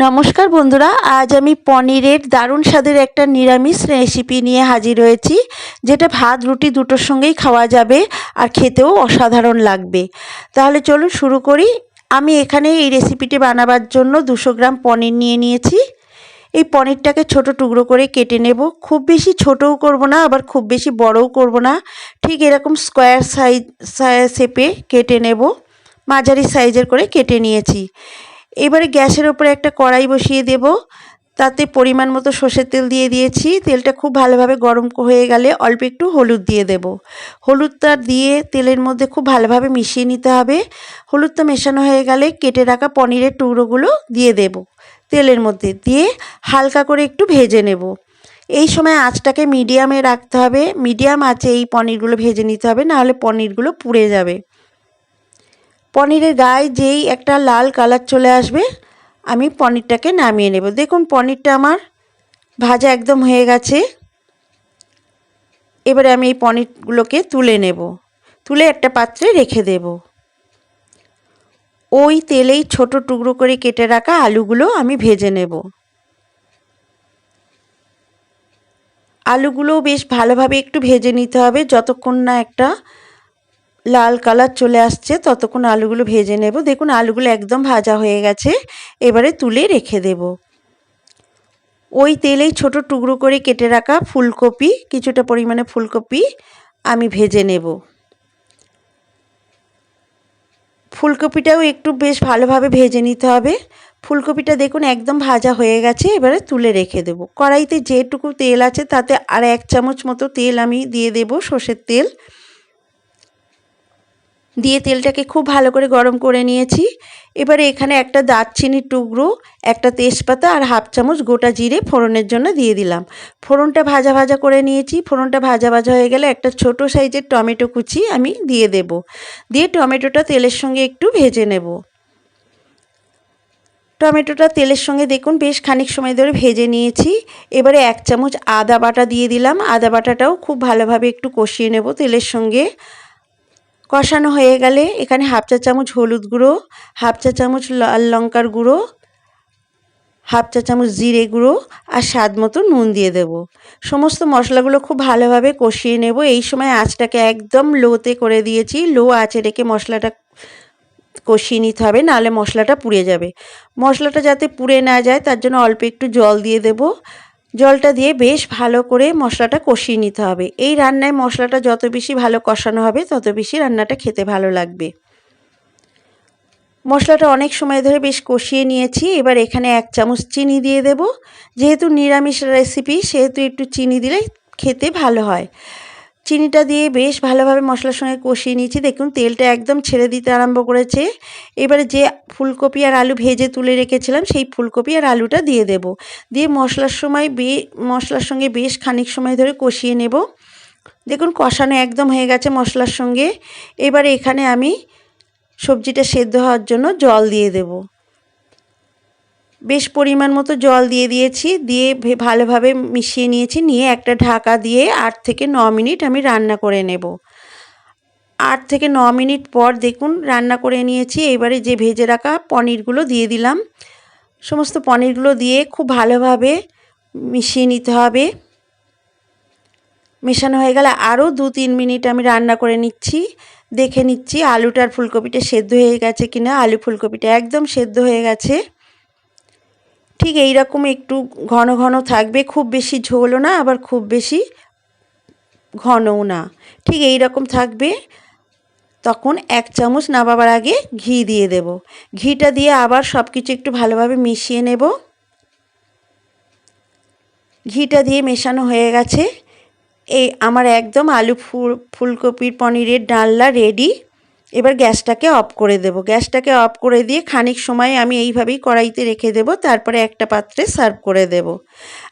নমস্কার বন্ধুরা, আজ আমি পনিরের দারুণ স্বাদের একটা নিরামিষ রেসিপি নিয়ে হাজির হয়েছি, যেটা ভাত, রুটি দুটোর সঙ্গেই খাওয়া যাবে আর খেতেও অসাধারণ লাগবে। তাহলে চলুন শুরু করি। আমি এখানে এই রেসিপিটি বানাবার জন্য দুশো গ্রাম পনির নিয়ে নিয়েছি। এই পনিরটাকে ছোট টুকরো করে কেটে নেব। খুব বেশি ছোটও করব না, আবার খুব বেশি বড়ও করব না। ঠিক এরকম স্কোয়ার সাইজ শেপে কেটে নেব। মাঝারি সাইজের করে কেটে নিয়েছি। এবারে গ্যাসের ওপরে একটা কড়াই বসিয়ে দেব। তাতে পরিমাণ মতো সর্ষের তেল দিয়ে দিয়েছি। তেলটা খুব ভালোভাবে গরম হয়ে গেলে অল্প একটু হলুদ দিয়ে দেব। হলুদটা দিয়ে তেলের মধ্যে খুব ভালোভাবে মিশিয়ে নিতে হবে। হলুদটা মেশানো হয়ে গেলে কেটে রাখা পনিরের টুকরোগুলো দিয়ে দেব। তেলের মধ্যে দিয়ে হালকা করে একটু ভেজে নেব। এই সময় আঁচটাকে মিডিয়ামে রাখতে হবে। মিডিয়াম আঁচে এই পনিরগুলো ভেজে নিতে হবে, নাহলে পনিরগুলো পুড়ে যাবে। পনিরের গায়ে যেই একটা লাল কালার চলে আসবে, আমি পনিরটাকে নামিয়ে নেব। দেখুন, পনিরটা আমার ভাজা একদম হয়ে গেছে। এবারে আমি এই পনিরগুলোকে তুলে নেব। তুলে একটা পাত্রে রেখে দেব। ওই তেলেই ছোট টুকরো করে কেটে রাখা আলুগুলো আমি ভেজে নেব। আলুগুলো বেশ ভালোভাবে একটু ভেজে নিতে হবে, যতক্ষণ না একটা লাল কালার চলে আসছে, ততক্ষণ আলুগুলো ভেজে নেব। দেখুন, আলুগুলো একদম ভাজা হয়ে গেছে। এবারে তুলে রেখে দেব। ওই তেলেই ছোট টুকরো করে কেটে রাখা ফুলকপি, কিছুটা পরিমাণে ফুলকপি আমি ভেজে নেব। ফুলকপিটাও একটু বেশ ভালোভাবে ভেজে নিতে হবে। ফুলকপিটা দেখুন, একদম ভাজা হয়ে গেছে। এবারে তুলে রেখে দেব। কড়াইতে যেটুকু তেল আছে, তাতে আর এক চামচ মতো তেল আমি দিয়ে দেব, সর্ষের তেল। দিয়ে তেলটাকে খুব ভালো করে গরম করে নিয়েছি। এবারে এখানে একটা দারচিনির টুকরো, একটা তেজপাতা আর হাফ চামচ গোটা জিরে ফোড়নের জন্য দিয়ে দিলাম। ফোড়নটা ভাজা ভাজা করে নিয়েছি। ফোড়নটা ভাজা ভাজা হয়ে গেলে একটা ছোট সাইজের টমেটো কুচি আমি দিয়ে দেব। দিয়ে টমেটোটা তেলের সঙ্গে একটু ভেজে নেব। টমেটোটা তেলের সঙ্গে দেখুন বেশ খানিক সময় ধরে ভেজে নিয়েছি। এবারে এক চামচ আদা বাটা দিয়ে দিলাম। আদা বাটাটাও খুব ভালোভাবে একটু কষিয়ে নেব তেলের সঙ্গে। কষানো হয়ে গেলে এখানে হাফ চা চামচ হলুদ গুঁড়ো, হাফ চা চামচ লাল লঙ্কার গুঁড়ো, হাফ চা চামচ জিরে গুঁড়ো আর স্বাদ মতো নুন দিয়ে দেব। সমস্ত মশলাগুলো খুব ভালোভাবে কষিয়ে নেব। এই সময় আঁচটাকে একদম লোতে করে দিয়েছি। লো আঁচে রেখে মশলাটা কষিয়ে নিতে হবে, নাহলে মশলাটা পুড়ে যাবে। মশলাটা যাতে পুড়ে না যায়, তার জন্য অল্প একটু জল দিয়ে দেব। জলটা দিয়ে বেশ ভালো করে মশলাটা কষিয়ে নিতে হবে। এই রান্নায় মশলাটা যত বেশি ভালো কষানো হবে, তত বেশি রান্নাটা খেতে ভালো লাগবে। মশলাটা অনেক সময় ধরে বেশ কষিয়ে নিয়েছি। এবার এখানে এক চামচ চিনি দিয়ে দেব। যেহেতু নিরামিষ রেসিপি, সেহেতু একটু চিনি দিলে খেতে ভালো হয়। চিনিটা দিয়ে বেশ ভালোভাবে মশলার সঙ্গে কষিয়ে নিয়েছি। দেখুন, তেলটা একদম ছেড়ে দিতে আরম্ভ করেছে। এবারে যে ফুলকপি আর আলু ভেজে তুলে রেখেছিলাম, সেই ফুলকপি আর আলুটা দিয়ে দেব। দিয়ে মশলার সময় বে, মশলার সঙ্গে বেশ খানিক সময় ধরে কষিয়ে নেব। দেখুন, কষানো একদম হয়ে গেছে মশলার সঙ্গে। এবারে এখানে আমি সবজিটা সেদ্ধ হওয়ার জন্য জল দিয়ে দেবো। বেশ পরিমাণ মতো জল দিয়ে দিয়েছি, দিয়ে ভালোভাবে মিশিয়ে নিয়েছি, নিয়ে একটা ঢাকা দিয়ে আট থেকে ন মিনিট আমি রান্না করে নেব। আট থেকে ন মিনিট পর দেখুন, রান্না করে নিয়েছি। এবারে যে ভেজে রাখা পনিরগুলো দিয়ে দিলাম। সমস্ত পনিরগুলো দিয়ে খুব ভালোভাবে মিশিয়ে নিতে হবে। মেশানো হয়ে গেলে আরও দু তিন মিনিট আমি রান্না করে নিচ্ছি। দেখে নিচ্ছি আলুটার ফুলকপিটা সেদ্ধ হয়ে গেছে কিনা। আলু ফুলকপিটা একদম সেদ্ধ হয়ে গেছে। ঠিক এই রকম একটু ঘন ঘন থাকবে, খুব বেশি ঝোলও না, আবার খুব বেশি ঘনও না। ঠিক এই রকম থাকবে, তখন এক চামচ নামাবার আগে ঘি দিয়ে দেব। ঘিটা দিয়ে আবার সব কিছু একটু ভালোভাবে মিশিয়ে নেব। ঘিটা দিয়ে মেশানো হয়ে গেছে। এই আমার একদম আলু ফুল, ফুলকপির পনিরের ডালনা রেডি এবার গ্যাসটাকে অফ করে দেব। গ্যাসটাকে অফ করে দিয়ে খানিক সময় আমি এইভাবেই কড়াইতে রেখে দেব, তারপরে একটা পাত্রে সার্ভ করে দেব।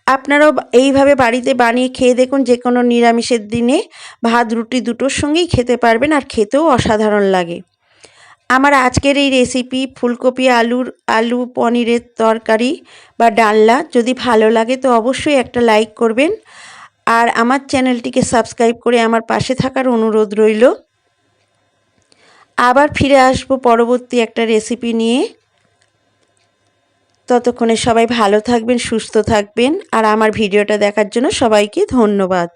আপনারাও এইভাবে বাড়িতে বানিয়ে খেয়ে দেখুন যে কোনো নিরামিষের দিনে ভাত, রুটি দুটোর সঙ্গেই খেতে পারবেন আর খেতেও অসাধারণ লাগে। আমার আজকের এই রেসিপি ফুলকপি, আলুর, আলু পনিরের তরকারি বা ডালনা, যদি ভালো লাগে তো অবশ্যই একটা লাইক করবেন। আর আমার চ্যানেলটিকে সাবস্ক্রাইব করে আমার পাশে থাকার অনুরোধ রইল। আবার ফিরে আসব পরবর্তী একটা রেসিপি নিয়ে। ততক্ষণে সবাই ভালো থাকবেন, সুস্থ থাকবেন। আর আমার ভিডিওটা দেখার জন্য সবাইকে ধন্যবাদ।